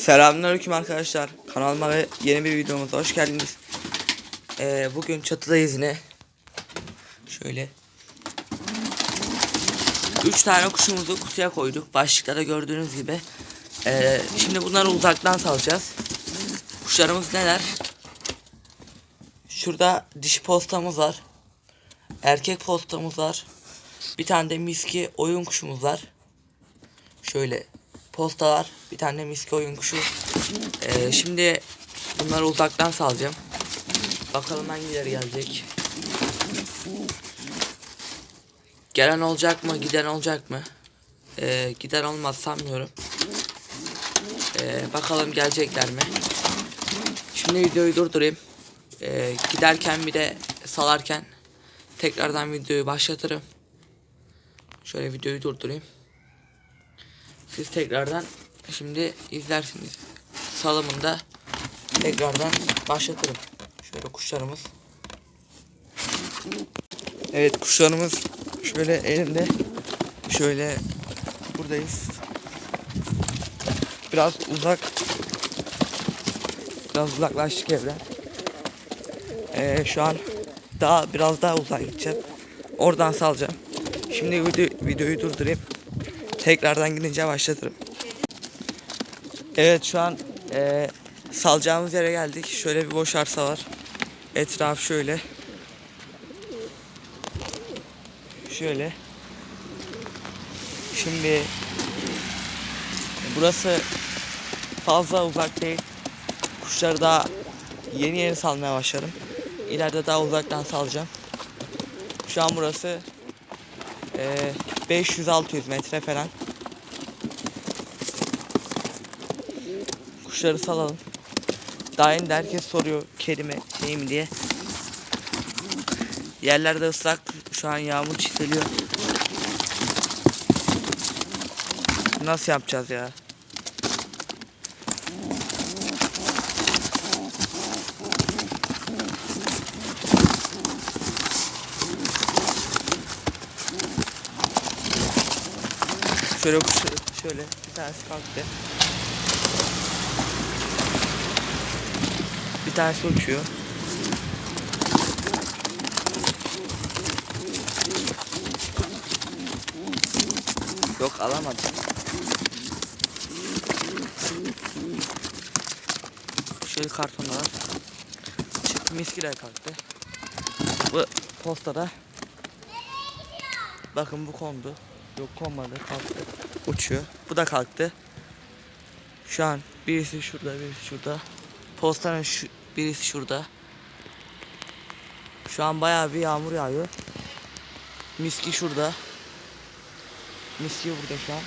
Selamünaleyküm arkadaşlar. Kanalıma ve yeni bir videomuza hoş geldiniz. Ee, bugün çatıdayız yine. Şöyle. 3 tane kuşumuzu kutuya koyduk. Başlıklarda gördüğünüz gibi. Ee, şimdi bunları uzaktan salacağız. Kuşlarımız neler? Şurada dişi postamız var. Erkek postamız var. Bir tane de miski oyun kuşumuz var. Şöyle postalar, bir tane miski oyun kuşu. Ee, şimdi bunları uzaktan salacağım. Bakalım hangileri gelecek. Gelen olacak mı, giden olacak mı? Ee, giden olmaz sanmıyorum. Ee, bakalım gelecekler mi? Şimdi videoyu durdurayım. Ee, giderken bir de salarken tekrardan videoyu başlatırım. Şöyle videoyu durdurayım. Siz tekrardan şimdi izlersiniz. Salımında tekrardan başlatırım. Şöyle kuşlarımız. Evet kuşlarımız şöyle elimde. Şöyle buradayız. Biraz uzak. Biraz uzaklaştık evden. Ee, şu an daha biraz daha uzağa gideceğim. Oradan salacağım. Şimdi video, videoyu durdurayım. Tekrardan gidince başlatırım. Evet şu an eee, salacağımız yere geldik. Şöyle bir boş arsa var. Etraf şöyle. Şöyle. Şimdi burası fazla uzak değil. Kuşları daha yeni yeni salmaya başladım. İleride daha uzaktan salacağım. Şu an burası ee, 500-600 metre falan. Kuşları salalım. Daha yeni de herkes soruyor kedi mi şey mi diye. Yerlerde ıslak. Şu an yağmur çiseliyor. Nasıl yapacağız ya? Şöyle şöyle bir tanesi kalktı. Bir tanesi uçuyor. Yok alamadım. Şöyle kartonlar. Çıktı miskiler kalktı. Bu postada. Bakın bu kondu. Yok konmadı kalktı. Uçuyor. Bu da kalktı. Şu an birisi şurada birisi şurada. Postanın şu, birisi şurada. Şu an bayağı bir yağmur yağıyor. Miski şurada. Miski burada şu an.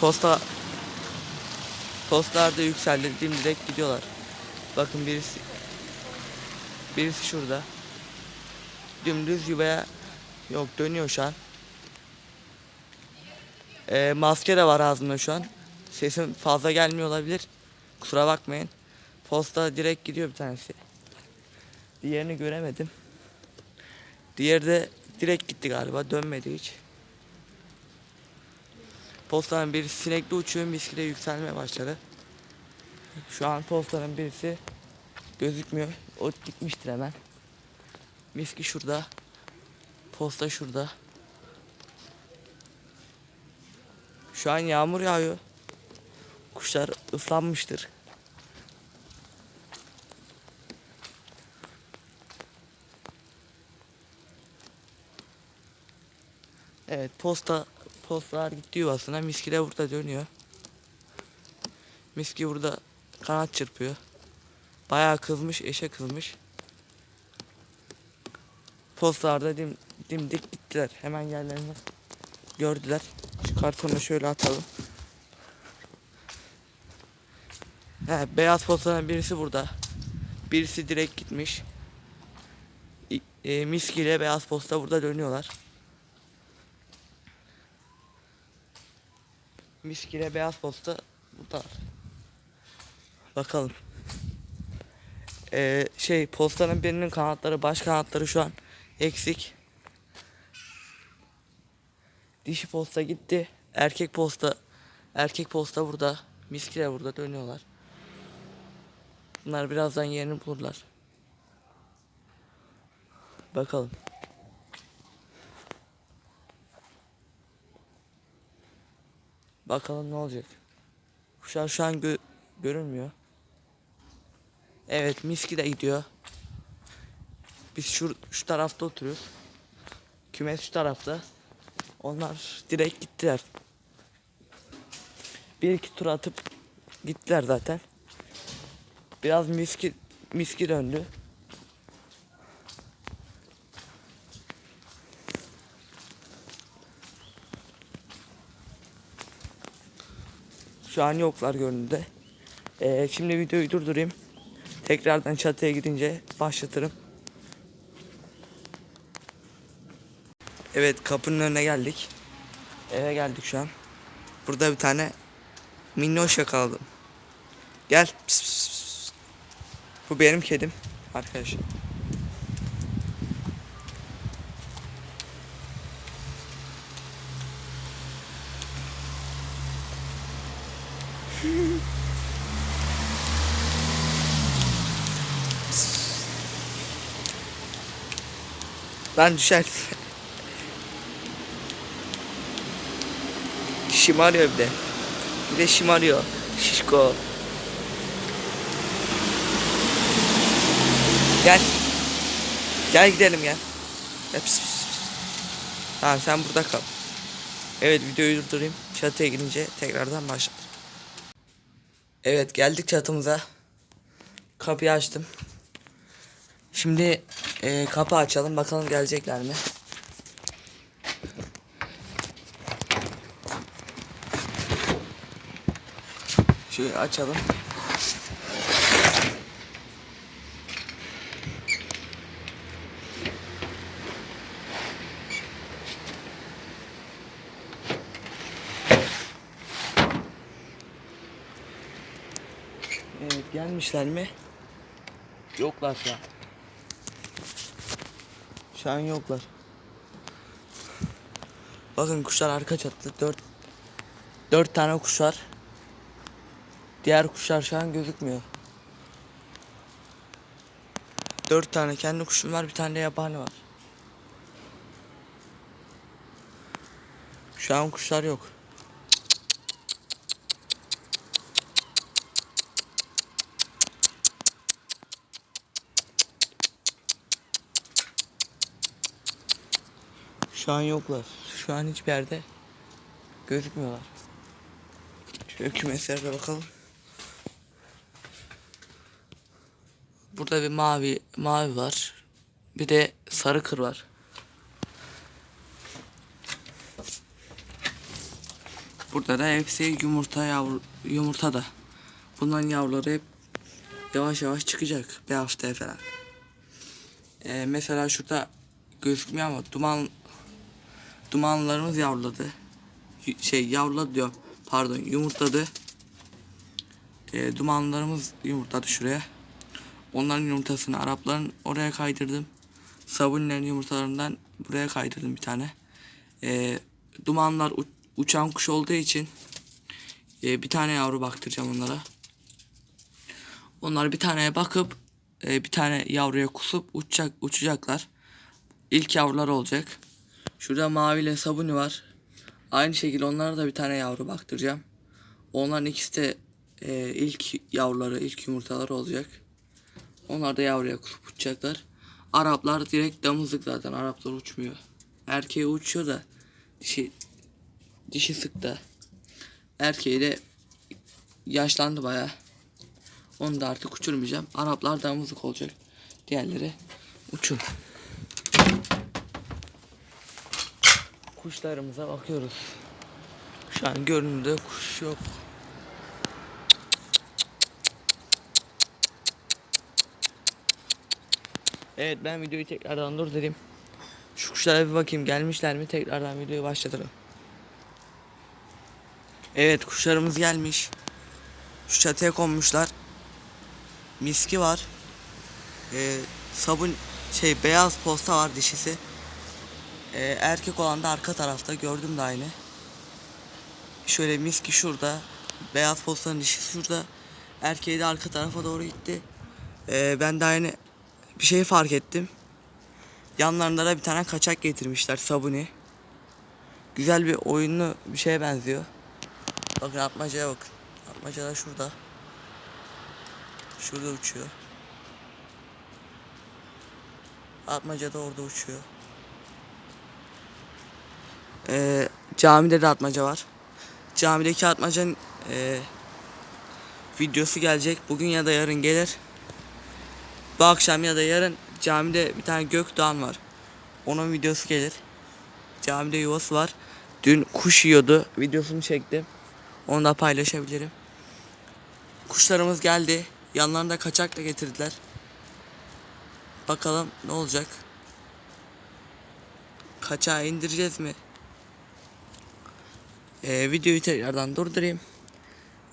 Posta Postlar da yükseldi. Dimdirek gidiyorlar. Bakın birisi birisi şurada. Dümdüz yuvaya yok dönüyor şu an. Ee, maske de var ağzımda şu an. Sesim fazla gelmiyor olabilir. Kusura bakmayın. Posta direkt gidiyor bir tanesi. Diğerini göremedim. Diğeri de direkt gitti galiba. Dönmedi hiç. Postanın birisi sinekli uçuyor. Miskide yükselmeye başladı. Şu an postanın birisi gözükmüyor. O gitmiştir hemen. Miski şurada. Posta şurada. Şu an yağmur yağıyor. Kuşlar ıslanmıştır. Evet posta postalar gitti yuvasına. Miski de burada dönüyor. Miski burada kanat çırpıyor. Bayağı kızmış, eşe kızmış. Postlar da dim, dimdik gittiler. Hemen yerlerini gördüler. Şu kartonu şöyle atalım. He, beyaz postanın birisi burada. Birisi direkt gitmiş. E, Miski ile beyaz posta burada dönüyorlar. Miski ile beyaz posta burada. Bakalım. Ee, şey postanın birinin kanatları baş kanatları şu an eksik. Dişi posta gitti. Erkek posta Erkek posta burada. Miski de burada dönüyorlar. Bunlar birazdan yerini bulurlar. Bakalım. Bakalım ne olacak. Kuşlar şu an gö- görünmüyor. Evet miski de gidiyor. Biz şu, şu tarafta oturuyoruz. Kümes şu tarafta. Onlar direkt gittiler. Bir iki tur atıp gittiler zaten. Biraz miski miski döndü. Şu an yoklar görünürde. Ee, şimdi videoyu durdurayım. Tekrardan çatıya gidince başlatırım. Evet kapının önüne geldik. Eve geldik şu an. Burada bir tane minnoş yakaladım. Gel. Pis, pis, pis. Bu benim kedim. Arkadaşım. Lan düşer. Şımarıyor bir de. Bir de şımarıyor. Şişko. Gel. Gel gidelim gel. Gel, pis, pis, pis. Tamam sen burada kal. Evet videoyu durdurayım. Çatıya gidince tekrardan başlar. Evet geldik çatımıza. Kapıyı açtım. Şimdi e, kapı açalım bakalım gelecekler mi? Şöyle açalım. Evet gelmişler mi? Yoklar şu an. Şu an yoklar. Bakın kuşlar arka çattı. Dört, dört tane kuş var. Diğer kuşlar şu an gözükmüyor. Dört tane kendi kuşum var. Bir tane de yabani var. Şu an kuşlar yok. Şu an yoklar. Şu an hiçbir yerde gözükmüyorlar. Şöyle kümeslere bakalım. Burada bir mavi mavi var. Bir de sarı kır var. Burada da hepsi yumurta yavru yumurta da. Bunların yavruları hep yavaş yavaş çıkacak bir haftaya falan. Ee, mesela şurada gözükmüyor ama duman dumanlarımız yavruladı. Şey yavruladı diyor. Pardon yumurtladı. Ee, dumanlarımız yumurtladı şuraya. Onların yumurtasını Arapların oraya kaydırdım. Sabunilerin yumurtalarından buraya kaydırdım bir tane. Ee, dumanlar uçan kuş olduğu için e, bir tane yavru baktıracağım onlara. Onlar bir taneye bakıp e, bir tane yavruya kusup uçacak uçacaklar. İlk yavrular olacak. Şurada maviyle sabuni var. Aynı şekilde onlara da bir tane yavru baktıracağım. Onların ikisi de e, ilk yavruları, ilk yumurtaları olacak. Onlar da yavruya kusup uçacaklar. Araplar direkt damızlık zaten. Araplar uçmuyor. Erkeği uçuyor da dişi dişi sıktı. Erkeği de yaşlandı baya. Onu da artık uçurmayacağım. Araplar damızlık olacak. Diğerleri uçun. Kuşlarımıza bakıyoruz. Şu an görünürde kuş yok. Evet ben videoyu tekrardan durdurayım. Şu kuşlara bir bakayım gelmişler mi tekrardan videoyu başlatırım. Evet kuşlarımız gelmiş. Şu çatıya konmuşlar. Miski var. Ee, sabun şey beyaz posta var dişisi. Ee, erkek olan da arka tarafta gördüm de aynı. Şöyle miski şurada. Beyaz postanın dişi şurada. Erkeği de arka tarafa doğru gitti. Ee, ben de aynı bir şey fark ettim. Yanlarında da bir tane kaçak getirmişler sabuni. Güzel bir oyunlu bir şeye benziyor. Bakın atmacaya bakın. Atmaca da şurada. Şurada uçuyor. Atmaca da orada uçuyor. Ee, camide de atmaca var. Camideki atmacanın ee, videosu gelecek. Bugün ya da yarın gelir. Bu akşam ya da yarın camide bir tane gökdağın var. Onun videosu gelir. Camide yuvası var. Dün kuş yiyordu. Videosunu çektim. Onu da paylaşabilirim. Kuşlarımız geldi. Yanlarında kaçak da getirdiler. Bakalım ne olacak. Kaçağı indireceğiz mi? Ee, videoyu tekrardan durdurayım.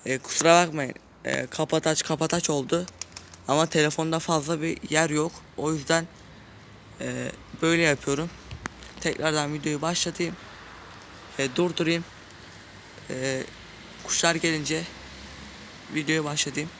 Ee, kusura bakmayın. Ee, kapataç kapataç oldu. Ama telefonda fazla bir yer yok. O yüzden ee, böyle yapıyorum. Tekrardan videoyu başlatayım. Ee, durdurayım. Ee, kuşlar gelince videoyu başlatayım.